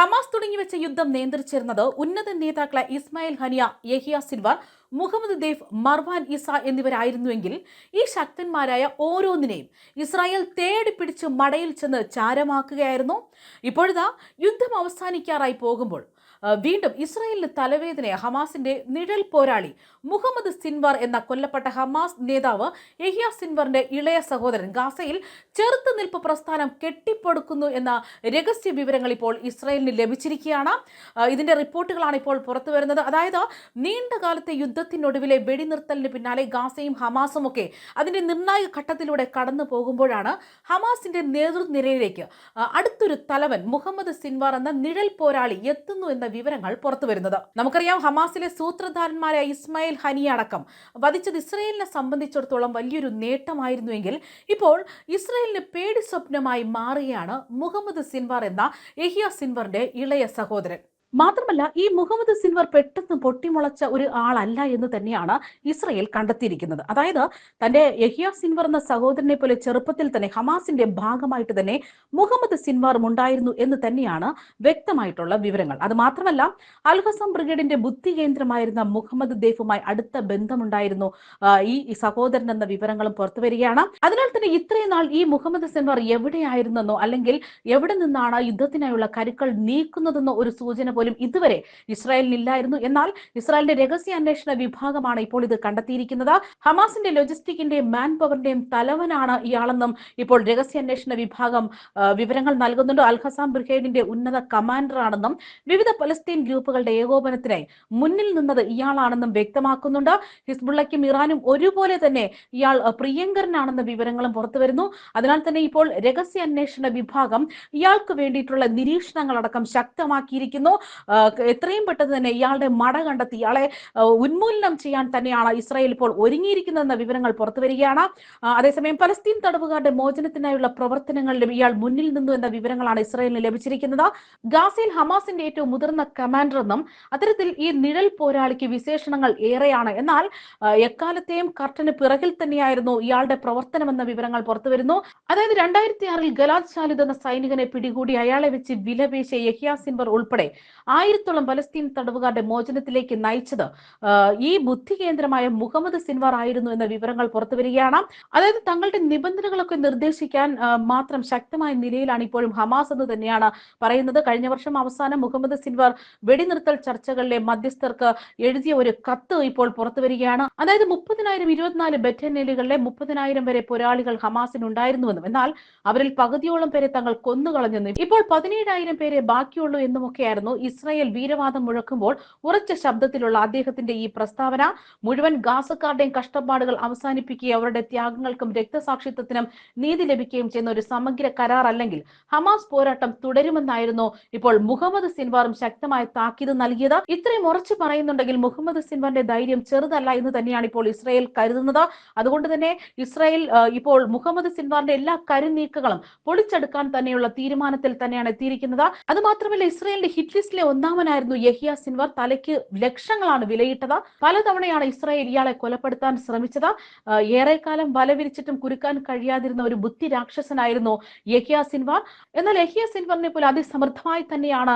Hamas തുടങ്ങിവെച്ച യുദ്ധം നിയന്ത്രിച്ചിരുന്നത് ഉന്നത നേതാക്കളെ Ismail Haniyeh Yahya Sinwar Mohammed Deif Marwan Issa എന്നിവരായിരുന്നുവെങ്കിൽ ഈ ശക്തന്മാരായ ഓരോന്നിനെയും ഇസ്രായേൽ തേടി പിടിച്ച് മടയിൽ ചെന്ന് ചാരമാക്കുകയായിരുന്നു. ഇപ്പോഴിതാ യുദ്ധം അവസാനിക്കാറായി പോകുമ്പോൾ വീണ്ടും ഇസ്രായേലിന് തലവേദനയെ ഹമാസിന്റെ നിഴൽ പോരാളി മുഹമ്മദ് സിൻവാർ എന്ന കൊല്ലപ്പെട്ട ഹമാസ് നേതാവ് യഹിയ സിൻവറിന്റെ ഇളയ സഹോദരൻ ഗാസയിൽ ചെറുത്തുനിൽപ്പ് പ്രസ്ഥാനം കെട്ടിപ്പടുക്കുന്നു എന്ന രഹസ്യ വിവരങ്ങൾ ഇപ്പോൾ ഇസ്രായേലിന് ലഭിച്ചിരിക്കുകയാണ്. ഇതിന്റെ റിപ്പോർട്ടുകളാണ് ഇപ്പോൾ പുറത്തു വരുന്നത്. അതായത് നീണ്ടകാലത്തെ യുദ്ധത്തിനൊടുവിലെ വെടിനിർത്തലിന് പിന്നാലെ ഗാസയും ഹമാസും ഒക്കെ അതിന്റെ നിർണായക ഘട്ടത്തിലൂടെ കടന്നു പോകുമ്പോഴാണ് ഹമാസിന്റെ നേതൃനിരയിലേക്ക് അടുത്തൊരു തലവൻ മുഹമ്മദ് സിൻവാർ എന്ന നിഴൽ പോരാളി എത്തുന്നു എന്ന വിവരങ്ങൾ പുറത്തു വരുന്നത്. നമുക്കറിയാം ഹമാസിലെ സൂത്രധാരന്മാരായ ഇസ്മായിൽ ഹനി അടക്കം വധിച്ചത് ഇസ്രയേലിനെ സംബന്ധിച്ചിടത്തോളം വലിയൊരു നേട്ടമായിരുന്നുവെങ്കിൽ ഇപ്പോൾ ഇസ്രയേലിന് പേടി സ്വപ്നമായി മാറുകയാണ് മുഹമ്മദ് സിൻവാർ എന്ന യഹിയ സിൻവറിന്റെ ഇളയ സഹോദരൻ. മാത്രമല്ല ഈ മുഹമ്മദ് സിൻവർ പെട്ടെന്ന് പൊട്ടിമുളച്ച ഒരു ആളല്ല എന്ന് തന്നെയാണ് ഇസ്രയേൽ കണ്ടെത്തിയിരിക്കുന്നത്. അതായത് തന്റെ യഹിയ സിൻവർ എന്ന സഹോദരനെ പോലെ ചെറുപ്പത്തിൽ തന്നെ ഹമാസിന്റെ ഭാഗമായിട്ട് തന്നെ മുഹമ്മദ് സിൻവാറും ഉണ്ടായിരുന്നു എന്ന് തന്നെയാണ് വ്യക്തമായിട്ടുള്ള വിവരങ്ങൾ. അത് മാത്രമല്ല അൽഹസം ബ്രിഗേഡിന്റെ ബുദ്ധി കേന്ദ്രമായിരുന്ന മുഹമ്മദ് ദേഫുമായി അടുത്ത ബന്ധമുണ്ടായിരുന്നു ഈ സഹോദരൻ എന്ന വിവരങ്ങളും പുറത്തു വരികയാണ്. അതിനാൽ തന്നെ ഇത്രയും നാൾ ഈ മുഹമ്മദ് സിൻവാർ എവിടെയായിരുന്നെന്നോ അല്ലെങ്കിൽ എവിടെ നിന്നാണ് യുദ്ധത്തിനായുള്ള കരുക്കൾ നീക്കുന്നതെന്നോ ഒരു സൂചന പോലും ഇതുവരെ ഇസ്രായേലിനില്ലായിരുന്നു. എന്നാൽ ഇസ്രായേലിന്റെ രഹസ്യ അന്വേഷണ വിഭാഗമാണ് ഇപ്പോൾ ഇത് കണ്ടെത്തിയിരിക്കുന്നത്. ഹമാസിന്റെ ലോജിസ്റ്റിക്കിന്റെയും മാൻ പവറിന്റെയും തലവനാണ് ഇയാളെന്നും ഇപ്പോൾ രഹസ്യ രഹസ്യാന്വേഷണ വിഭാഗം വിവരങ്ങൾ നൽകുന്നുണ്ട്. അൽഹസാം ബ്രിഗേഡിന്റെ ഉന്നത കമാൻഡറാണെന്നും വിവിധ പലസ്തീൻ ഗ്രൂപ്പുകളുടെ ഏകോപനത്തിനായി മുന്നിൽ നിന്നത് ഇയാളാണെന്നും വ്യക്തമാക്കുന്നുണ്ട്. ഹിസ്ബുള്ളയ്ക്കും ഇറാനും ഒരുപോലെ തന്നെ ഇയാൾ പ്രിയങ്കരനാണെന്ന വിവരങ്ങളും പുറത്തു വരുന്നു. അതിനാൽ തന്നെ ഇപ്പോൾ രഹസ്യ അന്വേഷണ വിഭാഗം ഇയാൾക്ക് വേണ്ടിയിട്ടുള്ള നിരീക്ഷണങ്ങളടക്കം ശക്തമാക്കിയിരിക്കുന്നു. എത്രയും പെട്ടെന്ന് തന്നെ ഇയാളുടെ മട കണ്ടെത്തി. ഇയാളെ ഉന്മൂലനം ചെയ്യാൻ തന്നെയാണ് ഇസ്രായേൽ ഇപ്പോൾ ഒരുങ്ങിയിരിക്കുന്നതെന്ന വിവരങ്ങൾ പുറത്തു വരികയാണ്. അതേസമയം പലസ്തീൻ തടവുകാരുടെ മോചനത്തിനായുള്ള പ്രവർത്തനങ്ങളിലും ഇയാൾ മുന്നിൽ നിന്നു എന്ന വിവരങ്ങളാണ് ഇസ്രായേലിന് ലഭിച്ചിരിക്കുന്നത്. ഗാസയിൽ ഹമാസിന്റെ ഏറ്റവും മുതിർന്ന കമാൻഡർ എന്നും അത്തരത്തിൽ ഈ നിഴൽ പോരാളിക്ക് വിശേഷണങ്ങൾ ഏറെയാണ്. എന്നാൽ എക്കാലത്തെയും കർട്ടന് പിറകിൽ തന്നെയായിരുന്നു ഇയാളുടെ പ്രവർത്തനം എന്ന വിവരങ്ങൾ പുറത്തു വരുന്നു. അതായത് രണ്ടായിരത്തി ആറിൽ ഗലാദ് ഷാലിദ് എന്ന സൈനികനെ പിടികൂടി അയാളെ വെച്ച് വിലപേശിയ യഹിയ സിൻവർ ഉൾപ്പെടെ ആയിരത്തോളം പലസ്തീൻ തടവുകാരുടെ മോചനത്തിലേക്ക് നയിച്ചത് ഈ ബുദ്ധി കേന്ദ്രമായ മുഹമ്മദ് സിൻവാർ ആയിരുന്നു എന്ന വിവരങ്ങൾ പുറത്തുവരികയാണ് അതായത് തങ്ങളുടെ നിബന്ധനകളൊക്കെ നിർദ്ദേശിക്കാൻ മാത്രം ശക്തമായ നിലയിലാണ് ഇപ്പോഴും ഹമാസ് എന്ന് തന്നെയാണ് പറയുന്നത്. കഴിഞ്ഞ വർഷം അവസാനം മുഹമ്മദ് സിൻവാർ വെടിനിർത്തൽ ചർച്ചകളിലെ മധ്യസ്ഥർക്ക് എഴുതിയ ഒരു കത്ത് ഇപ്പോൾ പുറത്തു വരികയാണ്. അതായത് മുപ്പതിനായിരം ഇരുപത്തിനാല് ബറ്റനേലുകളിലെ മുപ്പതിനായിരം വരെ പോരാളികൾ ഹമാസിന് ഉണ്ടായിരുന്നുവെന്നും എന്നാൽ അവരിൽ പകുതിയോളം പേരെ തങ്ങൾ കൊന്നുകളഞ്ഞെന്നും. ഇപ്പോൾ പതിനേഴായിരം പേരെ ബാക്കിയുള്ളൂ എന്നുമൊക്കെയായിരുന്നു ഇസ്രായേൽ വീരവാദം മുഴക്കുമ്പോൾ ഉറച്ച ശബ്ദത്തിലുള്ള അദ്ദേഹത്തിന്റെ ഈ പ്രസ്താവന മുഴുവൻ ഗാസക്കാരുടെയും കഷ്ടപ്പാടുകൾ അവസാനിപ്പിക്കുകയും അവരുടെ ത്യാഗങ്ങൾക്കും രക്തസാക്ഷിത്വത്തിനും നീതി ലഭിക്കുകയും ചെയ്യുന്ന ഒരു സമഗ്ര കരാർ അല്ലെങ്കിൽ ഹമാസ് പോരാട്ടം തുടരുമെന്നായിരുന്നു ഇപ്പോൾ മുഹമ്മദ് സിൻവാറും ശക്തമായ താക്കീത് നൽകിയത്. ഇത്രയും ഉറച്ചു പറയുന്നുണ്ടെങ്കിൽ മുഹമ്മദ് സിൻവാറിന്റെ ധൈര്യം ചെറുതല്ല എന്ന് തന്നെയാണ് ഇപ്പോൾ ഇസ്രായേൽ കരുതുന്നത്. അതുകൊണ്ട് തന്നെ ഇസ്രായേൽ ഇപ്പോൾ മുഹമ്മദ് സിൻവാറിന്റെ എല്ലാ കരുനീക്കങ്ങളും പൊളിച്ചെടുക്കാൻ തന്നെയുള്ള തീരുമാനത്തിൽ തന്നെയാണ് എത്തിയിരിക്കുന്നത്. അത് മാത്രമല്ല ഇസ്രായേലിന്റെ ഹിറ്റ് ലിസ്റ്റിലെ ഒന്നാമനായിരുന്നു യഹിയ സിൻവർ. തലയ്ക്ക് ലക്ഷങ്ങളാണ് വിലയിട്ടത്. പലതവണയാണ് ഇസ്രായേൽ ഇയാളെ കൊലപ്പെടുത്താൻ ശ്രമിച്ചത്. ഏറെക്കാലം വല വിരിച്ചിട്ടും കുരുക്കാൻ കഴിയാതിരുന്ന ഒരു ബുദ്ധി രാക്ഷസനായിരുന്നു യഹിയ സിൻവാർ. എന്നാൽ യഹിയ സിൻവറിനെ പോലെ അതിസമൃദ്ധമായി തന്നെയാണ്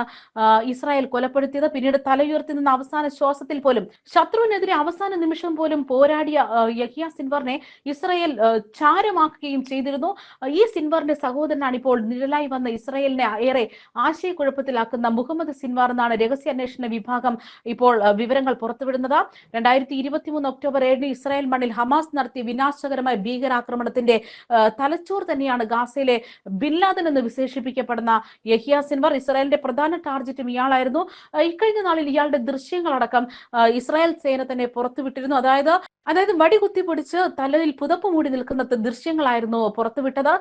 ഇസ്രായേൽ കൊലപ്പെടുത്തിയത്. പിന്നീട് തലയുയർത്തി നിന്ന അവസാന ശ്വാസത്തിൽ പോലും ശത്രുവിനെതിരെ അവസാന നിമിഷം പോലും പോരാടിയ യഹിയ സിൻവറിനെ ഇസ്രായേൽ ചാരമാക്കുകയും ചെയ്തിരുന്നു. ഈ സിൻവറിന്റെ സഹോദരനാണ് ഇപ്പോൾ നിഴലായി വന്ന ഇസ്രായേലിനെ ഏറെ ആശയക്കുഴപ്പത്തിലാക്കുന്ന മുഹമ്മദ് സിൻവാർ. എന്നാണ് രഹസ്യാന്വേഷണ വിഭാഗം ഇപ്പോൾ വിവരങ്ങൾ പുറത്തുവിടുന്നത്. രണ്ടായിരത്തി ഇരുപത്തി മൂന്ന് ഒക്ടോബർ ഏഴിന് ഇസ്രായേൽ മണ്ണിൽ ഹമാസ് നടത്തിയ വിനാശകരമായ ഭീകരാക്രമണത്തിന്റെ തലച്ചോർ തന്നെയാണ് ഗാസയിലെ ബിൻലാദൻ എന്ന് വിശേഷിപ്പിക്കപ്പെടുന്ന യഹിയ സിൻവർ. ഇസ്രായേലിന്റെ പ്രധാന ടാർജറ്റും ഇയാളായിരുന്നു. ഇക്കഴിഞ്ഞ നാളിൽ ഇയാളുടെ ദൃശ്യങ്ങളടക്കം ഇസ്രായേൽ സേന തന്നെ പുറത്തുവിട്ടിരുന്നു. അതായത് അതായത് വടി കുത്തിപ്പിടിച്ച് തലയിൽ പുതപ്പ് മൂടി നിൽക്കുന്ന ദൃശ്യങ്ങളായിരുന്നു പുറത്തുവിട്ടത്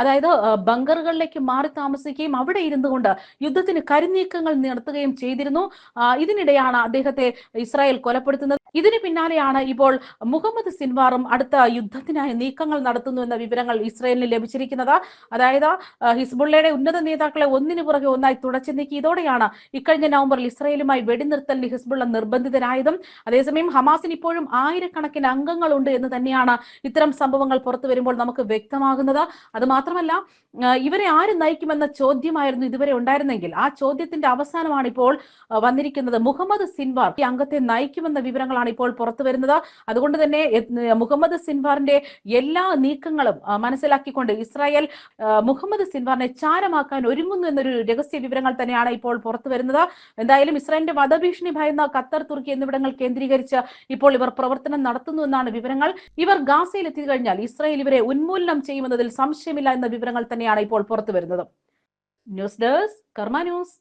അതായത് ബങ്കറുകളിലേക്ക് മാറി താമസിക്കുകയും അവിടെ ഇരുന്നു കൊണ്ട് യുദ്ധത്തിന് കരുനീക്കങ്ങൾ നടത്തുകയും ചെയ്തിരുന്നു. ഇതിനിടെയാണ് അദ്ദേഹത്തെ ഇസ്രായേൽ കൊലപ്പെടുത്തുന്നത്. ഇതിന് പിന്നാലെയാണ് ഇപ്പോൾ മുഹമ്മദ് സിൻവാറും അടുത്ത യുദ്ധത്തിനായി നീക്കങ്ങൾ നടത്തുന്നു എന്ന വിവരങ്ങൾ ഇസ്രായേലിന് ലഭിച്ചിരിക്കുന്നത്. അതായത് ഹിസ്ബുള്ളയുടെ ഉന്നത നേതാക്കളെ ഒന്നിനു പുറകെ ഒന്നായി തുടച്ചു നീക്കി. ഇതോടെയാണ് ഇക്കഴിഞ്ഞ നവംബറിൽ ഇസ്രായേലുമായി വെടിനിർത്തലിന് ഹിസ്ബുള്ള നിർബന്ധിതരായതും. അതേസമയം ഹമാസിന് ഇപ്പോഴും ആയിരക്കണക്കിന് അംഗങ്ങളുണ്ട് എന്ന് തന്നെയാണ് ഇത്തരം സംഭവങ്ങൾ പുറത്തു വരുമ്പോൾ നമുക്ക് വ്യക്തമാകുന്നത്. അത് മാത്രമല്ല ഇവരെ ആര് നയിക്കുമെന്ന ചോദ്യമായിരുന്നു ഇതുവരെ ഉണ്ടായിരുന്നെങ്കിൽ. ആ ചോദ്യത്തിന്റെ അവസാനമാണ് ഇപ്പോൾ വന്നിരിക്കുന്നത്. മുഹമ്മദ് സിൻവാർ ഈ അംഗത്തെ നയിക്കുമെന്ന വിവരങ്ങളാണ് ഇപ്പോൾ പുറത്തു വരുന്നത്. അതുകൊണ്ട് തന്നെ മുഹമ്മദ് സിൻവാറിന്റെ എല്ലാ നീക്കങ്ങളും മനസ്സിലാക്കിക്കൊണ്ട് ഇസ്രായേൽ മുഹമ്മദ് സിൻവാറിനെ ചാരമാക്കാൻ ഒരുങ്ങുന്നു എന്നൊരു രഹസ്യ വിവരങ്ങൾ തന്നെയാണ് ഇപ്പോൾ പുറത്തു വരുന്നത്. എന്തായാലും ഇസ്രായേലിന്റെ വധഭീഷണി ഭയന്ന ഖത്തർ തുർക്കി എന്നിവിടങ്ങൾ കേന്ദ്രീകരിച്ച് ഇപ്പോൾ ഇവർ പ്രവർത്തനം എന്നാണ് വിവരങ്ങൾ. ഇവർ ഗാസയിൽ എത്തിക്കഴിഞ്ഞാൽ ഇസ്രായേൽ ഇവരെ ഉന്മൂലനം ചെയ്യുമെന്നതിൽ സംശയമില്ല എന്ന വിവരങ്ങൾ തന്നെയാണ് ഇപ്പോൾ പുറത്തു വരുന്നത് ന്യൂസ് ഡെസ്ക് കർമ്മ ന്യൂസ്.